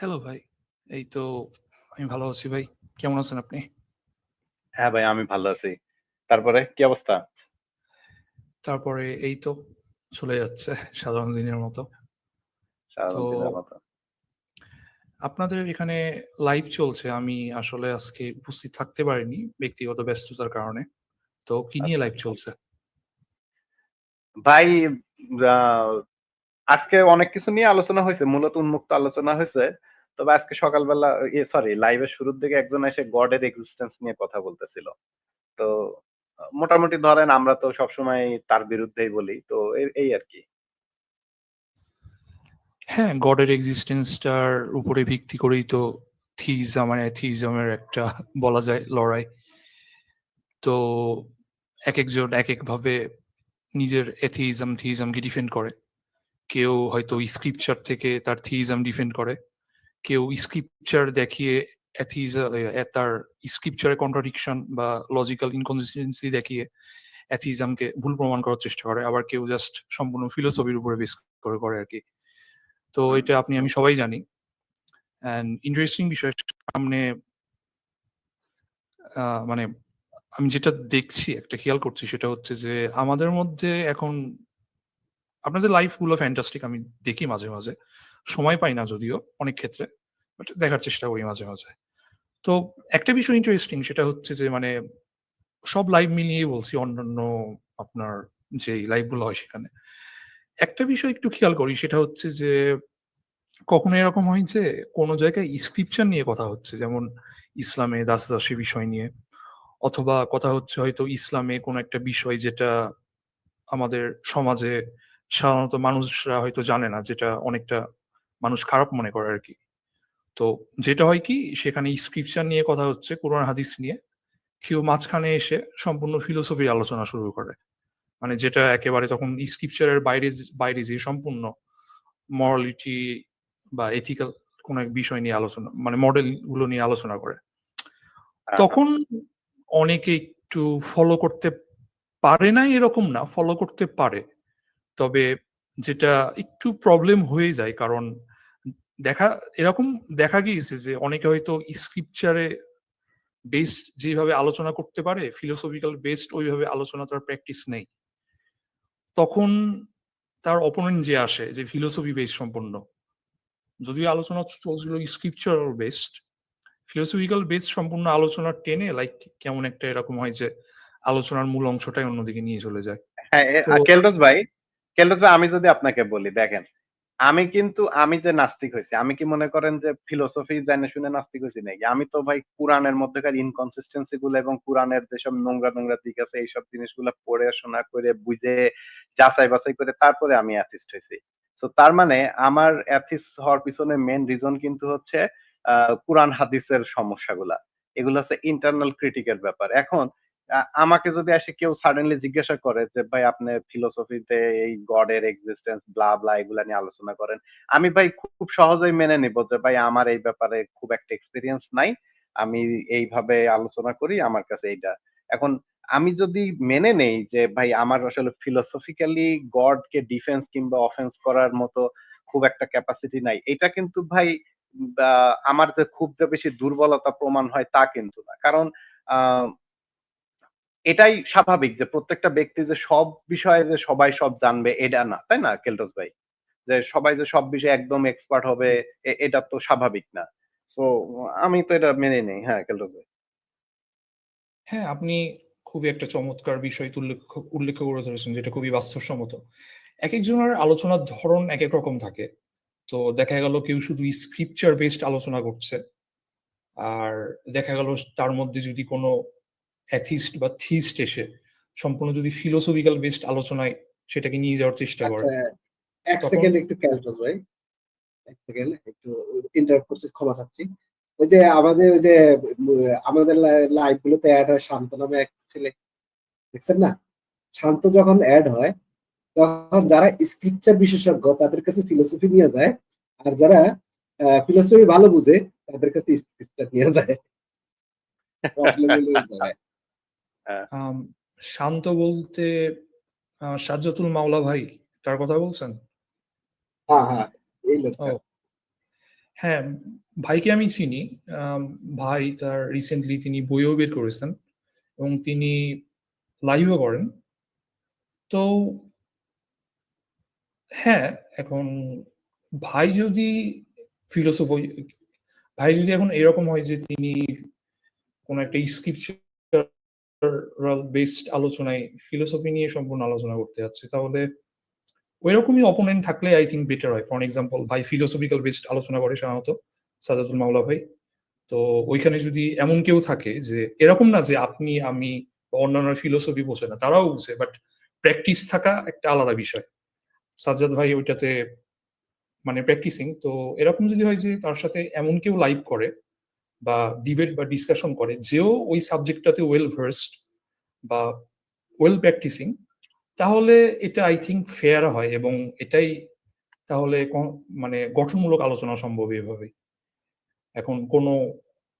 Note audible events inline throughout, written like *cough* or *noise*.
Hello ভাই। এই তো আমি ভালো আছি ভাই। কেমন আছেন আপনি? হ্যাঁ ভাই, আমি ভালো আছি। তারপরে কি অবস্থা? তারপরে এই তো চলে যাচ্ছে সাধারণ দিনের মতো। তো সাধারণ দিনের মতো। আপনাদের এখানে লাইভ চলছে। আমি আসলে আজকে উপস্থিত থাকতে পারিনি ব্যক্তিগত ব্যস্ততার কারণে। তো কি নিয়ে আচ্ছা, লাইভ আচ্ছা। চলছে? ভাই আ আজকে অনেক কিছু নিয়ে আলোচনা হইছে। মূলত উন্মুক্ত আলোচনা হইছে। তবে আজকে সকালবেলা সরি লাইভ এর শুরুর দিকে একজন এসে গড এর এক্সিস্টেন্স নিয়ে কথা বলতেছিল। তো মোটামুটি ধরেন আমরা তো সবসময় তার বিরুদ্ধেই বলি। তো এই আর কি হ্যাঁ, গডের এক্সিস্টেন্স টার উপরে ভিত্তি করেই তো থিইজম আর অ্যাথিইজম এর একটা বলা যায় লড়াই। তো এক একজন এক একেকভাবে নিজের অ্যাথিইজম, থিজমকে ডিফেন্ড করে। কেউ হয়তো স্ক্রিপচার থেকে তার থিজম ডিফেন্ড করে। কেউ স্ক্রিপচার দেখিয়ে তার স্ক্রিপচারের কন্ট্রাডিকশন বা লজিক্যাল ইনকনসিস্টেন্সি দেখিয়ে অ্যাথিইজমকে ভুল প্রমাণ করার চেষ্টা করে। আবার কেউ জাস্ট সম্পূর্ণ ফিলোসফির উপরে বেস করে করে আরকি। তো এটা আপনি, আমি সবাই জানি। অ্যান্ড ইন্টারেস্টিং বিষয়, সামনে মানে আমি যেটা দেখছি, একটা খেয়াল করছি, সেটা হচ্ছে যে আমাদের মধ্যে এখন আপনাদের লাইফগুলো ফ্যান্টাস্টিক আমি দেখি মাঝে, মাঝে। সময় পাই না যদিও অনেক ক্ষেত্রে। বাট দেখার চেষ্টা করি মাঝে, মাঝে। তো একটা বিষয় ইন্টারেস্টিং সেটা হচ্ছে যে মানে সব লাইভ মিলিয়েই বলছি অন্যান্য আপনার যেই লাইভগুলো হয় সেখানে। একটা বিষয় একটু খেয়াল করি সেটা হচ্ছে যে কখনো এরকম হয় যে কোনো জায়গায় স্ক্রিপচার নিয়ে কথা হচ্ছে। যেমন ইসলামে দাস-দাসী বিষয় নিয়ে। অথবা কথা হচ্ছে হয়তো ইসলামে কোন একটা বিষয় যেটা আমাদের সমাজে সাধারণত মানুষরা হয়তো জানে না যেটা অনেকটা মানুষ খারাপ মনে করে আর কি তো যেটা হয় কি সেখানে স্ক্রিপচার নিয়ে কথা হচ্ছে, কোরআন হাদিস নিয়ে। কেউ মাঝখানে এসে সম্পূর্ণ ফিলোসফির আলোচনা শুরু করে। মানে যেটা একেবারে তখন স্ক্রিপচার এর বাইরে যে বাইরে যেয়ে সম্পূর্ণ মরালিটি বা এথিক্যাল কোন এক বিষয় নিয়ে আলোচনা মানে মডেলগুলো নিয়ে আলোচনা করে। তখন অনেকে একটু ফলো করতে পারে না এরকম না, ফলো করতে পারে। তবে যেটা একটু প্রবলেম হয়ে যায় কারণ দেখা এরকম দেখা গিয়েছে যে অনেকে হয়তো স্ক্রিপচারে বেসড যেভাবে আলোচনা করতে পারে, ফিলোসফিক্যাল বেসড ওইভাবে আলোচনা তার প্র্যাকটিস নেই। তখন তার অপোনেন্ট যে আসে যে ফিলোসফি বেসড সম্পন্ন। যদিও আলোচনা চলছিল স্ক্রিপচারাল বেসড, ফিলোসফিক্যাল বেসড সম্পূর্ণ আলোচনা টেনে লাইক কেমন একটা এরকম হয় যে আলোচনার মূল অংশটাই অন্যদিকে নিয়ে চলে যায়। হ্যাঁ, ভাই, ভাই আমি যদি আপনাকে বলি দেখেন, আমি কিন্তু আমি যে নাস্তিক হইছি, আমি কি মনে করেন যে ফিলোসফি জেনে শুনে নাস্তিক হইছি নাকি? আমি তো ভাই কুরআনের মধ্যেকার ইনকনসিস্টেন্সি গুলো এবং কুরআনের যেসব নোংরা, নোংরা দিক আছে এইসব জিনিসগুলা পড়ে শোনা করে বুঝে যাচাই বাছাই করে তারপরে আমি অ্যাথিস্ট হয়েছি তো তার মানে আমার অ্যাথিস্ট হওয়ার পিছনে মেইন রিজন কিন্তু হচ্ছে আ কুরআন হাদিসের সমস্যাগুলা। এগুলো হচ্ছে ইন্টারনাল ক্রিটিকের ব্যাপার। এখন আমাকে যদি এসে কেউ সাডেনলি জিজ্ঞাসা করে যে, "ভাই আপনি ফিলোসফিতে এই গড এর এক্সিস্টেন্স ব্লা, ব্লা এগুলা নিয়ে আলোচনা করেন।" আমি ভাই খুব সহজেই মেনে নিব যে, "ভাই আমার এই ব্যাপারে খুব একটা এক্সপেরিয়েন্স নাই। আমি এইভাবে আলোচনা করি, আমার কাছে এইটা।" এখন আমি যদি মেনে নেই যে, ভাই আমার আসলে ফিলোসফিক্যালি গডকে ডিফেন্স কিংবা অফেন্স করার মতো খুব একটা ক্যাপাসিটি নাই। এটা কিন্তু ভাই আমার যে খুব যে বেশি দুর্বলতা প্রমাণ হয় তা কিন্তু না। কারণ এটাই স্বাভাবিক যে প্রত্যেকটা ব্যক্তি যে সব বিষয়ে যে সবাই সব জানবে এটা না। তাই না কেলটস ভাই? যে সবাই যে সব বিষয়ে একদম এক্সপার্ট হবে এটা তো স্বাভাবিক না। তো আমি তো এটা মেনে নেই। হ্যাঁ, কেলটস ভাই। হ্যাঁ, আপনি খুবই একটা চমৎকার বিষয় উল্লেখ উল্লেখ করে ধরেছেন যেটা খুবই বাস্তবসম্মত। এক একজনের আলোচনার ধরন এক এক রকম থাকে। তো দেখা গেল কেউ শুধু স্ক্রিপচার বেসড আলোচনা করছে। আর দেখা গেল তার মধ্যে যদি কোনো অ্যাথিস্ট বা থিস্ট এসে সম্পূর্ণ যদি ফিলোসফিক্যাল বেসড আলোচনায় সেটাকে নিয়ে যাওয়ার চেষ্টা করে। এক সেকেন্ড একটু কেলটস ভাই। ১ সেকেন্ড একটু ইন্টারাপ্ট করছি, ক্ষমা চাচ্ছি। ওই যে আমাদের ওই যে আমাদের লাইভ গুলোতে এড হয় শান্ত নামে এক ছেলে। দেখছেন না? শান্ত যখন এড হয়, তখন যারা স্ক্রিপচার বিশেষজ্ঞ তাদের কাছে ফিলোসফি নিয়ে যায়। আর যারা ফিলোসফি ভালো বুঝে তাদের কাছে স্ক্রিপচার নিয়ে যায়। *laughs* প্রবলেম শান্ত বলতে সাজ্জাতুল মাওলা ভাই তার কথা বলছেন? হ্যাঁ, হ্যাঁ। হ্যাঁ, ভাইকে আমি চিনি। ভাই তার রিসেন্টলি তিনি বইও বের করেছেন এবং তিনি লাইভও করেন। তো হ্যাঁ, এখন ভাই যদি ফিলোসফি ভাই যদি এখন এরকম হয় যে তিনি কোন একটা স্ক্রিপচারাল বেসড আলোচনায় ফিলোসফি নিয়ে সম্পূর্ণ আলোচনা করতে যাচ্ছে তাহলে ওইরকমই অপোনেন্ট থাকলে আই থিংক বেটার হয়। ফর এক্সাম্পল ভাই ফিলোসফিক্যাল বেসড আলোচনা করে সাধারণত সাজাদুল মাওলা ভাই। তো ওইখানে যদি এমন কেউ থাকে যে এরকম না যে আপনি, আমি অন্যান্য ফিলোসফি বোঝে না। তারাও বুঝে বাট প্র্যাকটিস থাকা একটা আলাদা বিষয়। সাজ্জাদ ভাই ওইটাতে মানে প্র্যাকটিসিং। তো এরকম যদি হয় যে তার সাথে এমন কেউ লাইভ করে বা ডিবেট বা ডিসকাশন করে, যেও ওই সাবজেক্টটাতে ওয়েল ভার্সড বা ওয়েল প্র্যাকটিসিং তাহলে এটা আই থিঙ্ক ফেয়ার হয় এবং এটাই তাহলে মানে গঠনমূলক আলোচনা সম্ভব এভাবে। এখন কোনো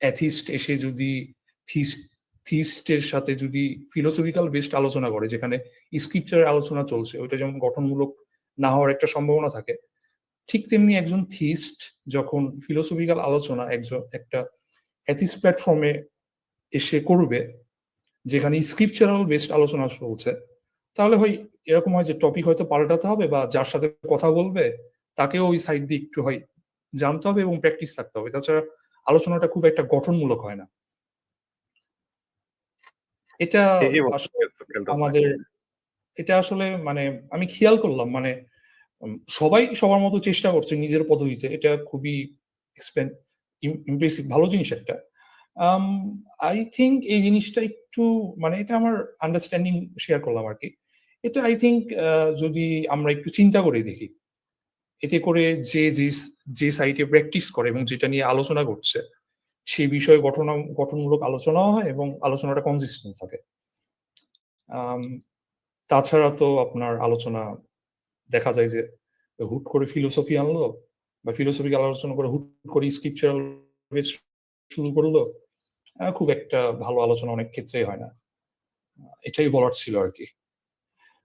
অ্যাথিস্ট এসে যদি থিস থিস্টের সাথে যদি ফিলোসফিক্যাল বেস্ট আলোচনা করে, যেখানে স্ক্রিপচার আলোচনা চলছে, ওইটা যেমন গঠনমূলক না হওয়ার একটা সম্ভাবনা থাকে। ঠিক তেমনি একজন থিস্ট যখন ফিলোসফিক্যাল আলোচনা, একজন, একটা অ্যাথিস্ট প্ল্যাটফর্মে এসে করবে যেখানে স্ক্রিপচারাল বেসড আলোচনা চলছে তাহলে হয় এরকম হয় যে টপিক হয়তো পাল্টাতে হবে বা যার সাথে কথা বলবে তাকেও ওই সাইড দিয়ে একটু হয় জানতে হবে এবং প্র্যাকটিস থাকতে হবে। তাছাড়া আলোচনাটা খুব একটা গঠনমূলক হয় না। এটা। আমাদের এটা আসলে মানে আমি খেয়াল করলাম মানে সবাই সবার মতো চেষ্টা করছে নিজের পদ্ধতিতে। এটা খুবই ইমপ্রেসিভ ভালো জিনিস একটা। আই থিংক এই জিনিসটা একটু মানে এটা আমার আন্ডারস্ট্যান্ডিং শেয়ার করলাম আর কি এটা আই আ যদি আমরা একটু চিন্তা করে দেখি। এতে করে যে যে সাইটে প্র্যাকটিস করে এবং যেটা নিয়ে আলোচনা করছে, সেই বিষয়ে গঠনা, গঠনমূলক আলোচনাও হয় এবং আলোচনাটা কনসিস্টেন্ট থাকে। আম তাছাড়া তো আপনার আলোচনা দেখা যায় যে, হুট করে ফিলোসফি আনলো বা ফিলোসফিক্যাল আলোচনা করে হুট করে স্ক্রিপচারাল শুরু করল। খুব একটা ভালো আলোচনা অনেক ক্ষেত্রেই হয় না। এটাই বলার ছিল আরকি।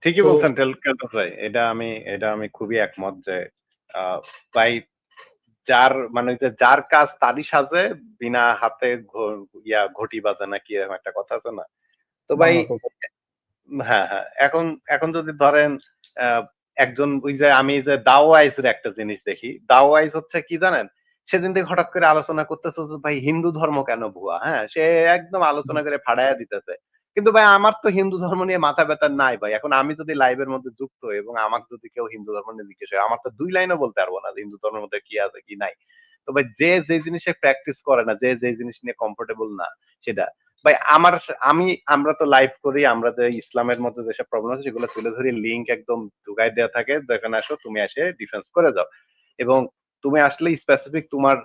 ঠিকই তো বলছেন টেল ভাই। এটা আমি এটা আমি খুবই একমত যে ভাই যার মানে যার কাজ তারই সাজে বিনা হাতে ইয়া ঘটি বাজে না কি এরকম একটা কথা আছে না? তো ভাই হ্যাঁ, হ্যাঁ। এখন এখন যদি ধরেন একজন ওই যে আমি যে দাওয়াইজ এর একটা জিনিস দেখি। দাওয়াইজ হচ্ছে কি জানেন? সেদিন থেকে হঠাৎ করে আলোচনা করতেছে ভাই হিন্দু ধর্ম কেন ভুয়া? হ্যাঁ? সে একদম আলোচনা করে ফাড়াইয়া দিতেছে। কিন্তু ভাই আমার তো হিন্দু ধর্ম নিয়ে মাথা ব্যাথা নাই ভাই। এখন আমি যদি লাইভের মধ্যে যুক্ত এবং আমাকে যদি কেউ হিন্দু ধর্ম নিয়ে জিজ্ঞেস হয় আমার তো ২ লাইনও বলতে পারব না হিন্দু ধর্মের মধ্যে কি আছে কি নাই। তো ভাই যে যে জিনিসে প্র্যাকটিস করে না, যে যে জিনিস নিয়ে কমফোর্টেবল না সেটা। ভাই, আমার আমি, আমরা তো লাইভ করি। আমরা যে ইসলামের মধ্যে যেসব প্রবলেম আছে, সেগুলো তুলে ধরি। লিঙ্ক একদম ঢুকায় দেওয়া থাকে। যেখানে আসো, তুমি এসে ডিফেন্স করে যাও। এবং তুমি আসলে স্পেসিফিক তোমার,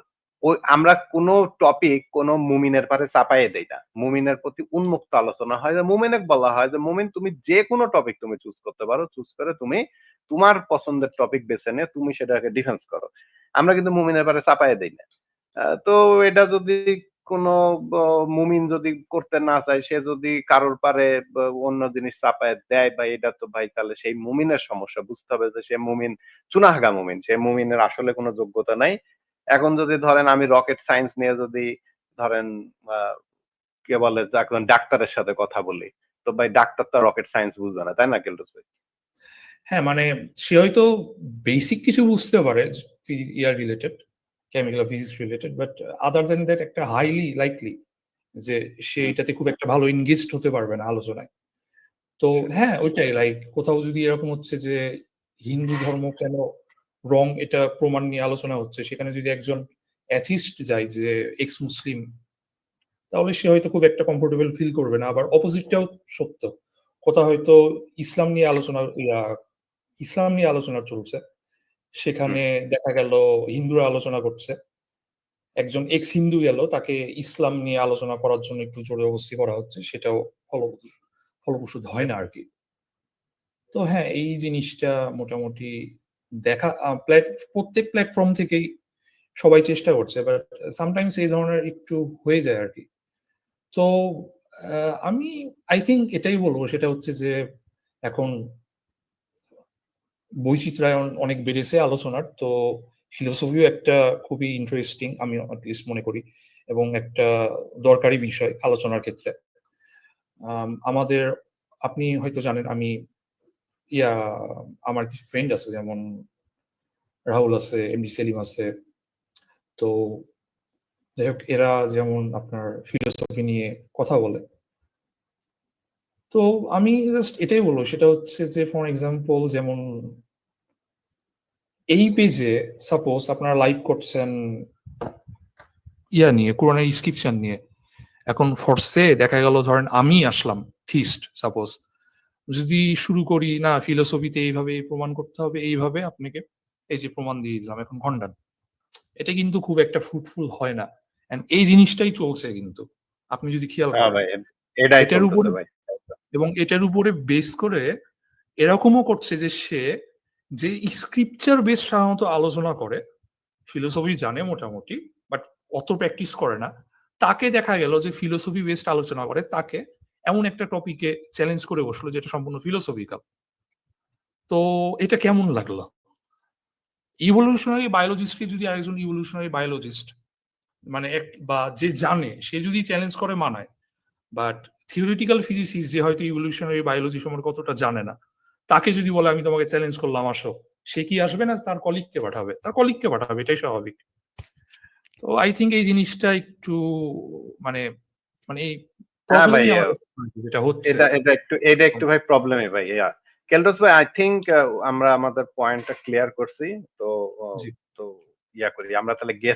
ওই, আমরা কোন টপিক কোন মুমিনের পারে চাপাইয়ে দেই না। মুমিনের প্রতি উন্মুক্ত আলোচনা হয়, যে মুমিনকে বলা হয়, যে মুমিন, তুমি যেকোনো টপিক তুমি চুজ করতে পারো। চুজ করে তুমি তোমার পছন্দের টপিক বেছে নিয়ে তুমি সেটাকে ডিফেন্স করো। আমরা কিন্তু মুমিনের পারে চাপাইয়ে দেই না। তো এটা যদি কোন মুমিন যদি করতে না চায় সে যদি কারোর পারে অন্য জিনিস চাপায় দেয় বা এটা তো ভাই তাহলে সেই মুমিনের সমস্যা। বুঝতে হবে যে সে মুমিন চুনাহাগা মুমিন। সে মুমিনের আসলে কোন যোগ্যতা নাই। এখন যদি ধরেন আমি রকেট সায়েন্স নিয়ে যদি ধরেন কে বলে এখন ডাক্তারের সাথে কথা বলি। তো ভাই ডাক্তার তো রকেট সায়েন্স বুঝবে না। তাই না কেলটুস? হ্যাঁ, মানে সে হয়তো বেসিক কিছু বুঝতে পারে ear related, chemical or physics related but other than that একটা হাইলি লাইকলি যে সে এটাতে খুব একটা ভালো এনগেজড হতে পারবে না আলোচনায়। তো হ্যাঁ, ওইটাই লাইক কোথাও যদি এরকম হচ্ছে যে হিন্দু ধর্ম কেন রং এটা প্রমাণ নিয়ে আলোচনা হচ্ছে। সেখানে যদি একজন অ্যাথিস্ট যায় যে এক্স মুসলিম তাহলে সে হয়তো খুব একটা কমফোর্টেবল ফিল করবে না। আবার অপোজিটটাও সত্য। কোথাও হয়তো ইসলাম নিয়ে আলোচনা ইসলাম নিয়ে আলোচনা চলছে। সেখানে দেখা গেল হিন্দুরা আলোচনা করছে। একজন এক্স হিন্দু গেল তাকে ইসলাম নিয়ে আলোচনা করার জন্য একটু জোর-জবরদস্তি করা হচ্ছে। সেটাও ফলপ্রসূ ফলপ্রসূ হয় না আর কি তো হ্যাঁ, এই জিনিসটা মোটামুটি দেখা প্রত্যেক প্ল্যাটফর্ম থেকেই সবাই চেষ্টা করছে। বাট সামটাইমস এই ধরনের একটু হয়ে যায় আর কি তো আমি আই থিংক এটাই বলব সেটা হচ্ছে যে এখন বৈচিত্র্যায়ন অনেক বেড়েছে আলোচনার। তো ফিলোসফিও একটা খুবই ইন্টারেস্টিং আমি অ্যাটলিস্ট মনে করি, এবং একটা দরকারি বিষয় আলোচনার ক্ষেত্রে আমাদের, আপনি হয়তো জানেন, আমি, ইয়া, আমার কিছু ফ্রেন্ড আছে, যেমন রাহুল আছে এমডি সেলিম আছে, তো যাই হোক, এরা যেমন আপনার ফিলোসফি নিয়ে কথা বলে তো আমি জাস্ট এটাই বলব, সেটা হচ্ছে যে ফর এক্সাম্পল যেমন এই পেজে সাপোজ আপনারা লাইভ করছেন ইয়া নিয়ে কোরআনের ইনস্ক্রিপশন নিয়ে। এখন ফর্সে দেখা গেল ধরেন আমি আসলাম থিস্ট সাপোজ যদি শুরু করি না ফিলোসফিতে এইভাবে প্রমাণ করতে হবে এইভাবে আপনাকে এই যে প্রমাণ দিয়ে দিলাম এখন ঘন্টান। এটা কিন্তু খুব একটা ফ্রুটফুল হয় না। এন্ড এই জিনিসটাই চলছে কিন্তু। আপনি যদি খেয়াল হ্যাঁ করেন এটার উপরে- এবং এটার উপরে বেস করে এরকমও করছে যে সে যে স্ক্রিপচার বেস সাধারণত আলোচনা করে ফিলোসফি জানে মোটামুটি বাট অত প্র্যাকটিস করে না। তাকে দেখা গেল যে ফিলোসফি বেসড আলোচনা করে, তাকে এমন একটা টপিকে চ্যালেঞ্জ করে বসল যেটা সম্পূর্ণ ফিলোসফিক্যাল তো এটা কেমন লাগল? ইভলিউশনারি বায়োলজিস্টকে যদি আরেকজন ইভলিউশনারি বায়োলজিস্ট মানে এক, বা যে জানে, সে যদি চ্যালেঞ্জ করে মানায় বাট থিওরিটিক্যাল ফিজিসিস্ট যে হয়তো ইভলিউশনারি বায়োলজি সম্পর্কে কতটা জানে না তাকে যদি বলে আমি তোমাকে চ্যালেঞ্জ করলাম আসো। সে কি আসবে না? তার কলিগকে পাঠাবে। তার কলিগকে পাঠাবে এটাই স্বাভাবিক। তো আই থিঙ্ক এই জিনিসটা একটু মানে মানে এই হ্যাঁ এটা একটু এটা একটু ভাই ভাই ভাই আই আমরা আমাদের পয়েন্টটা ক্লিয়ার করছি তো তো ইয়া করি আমরা তাহলে গেস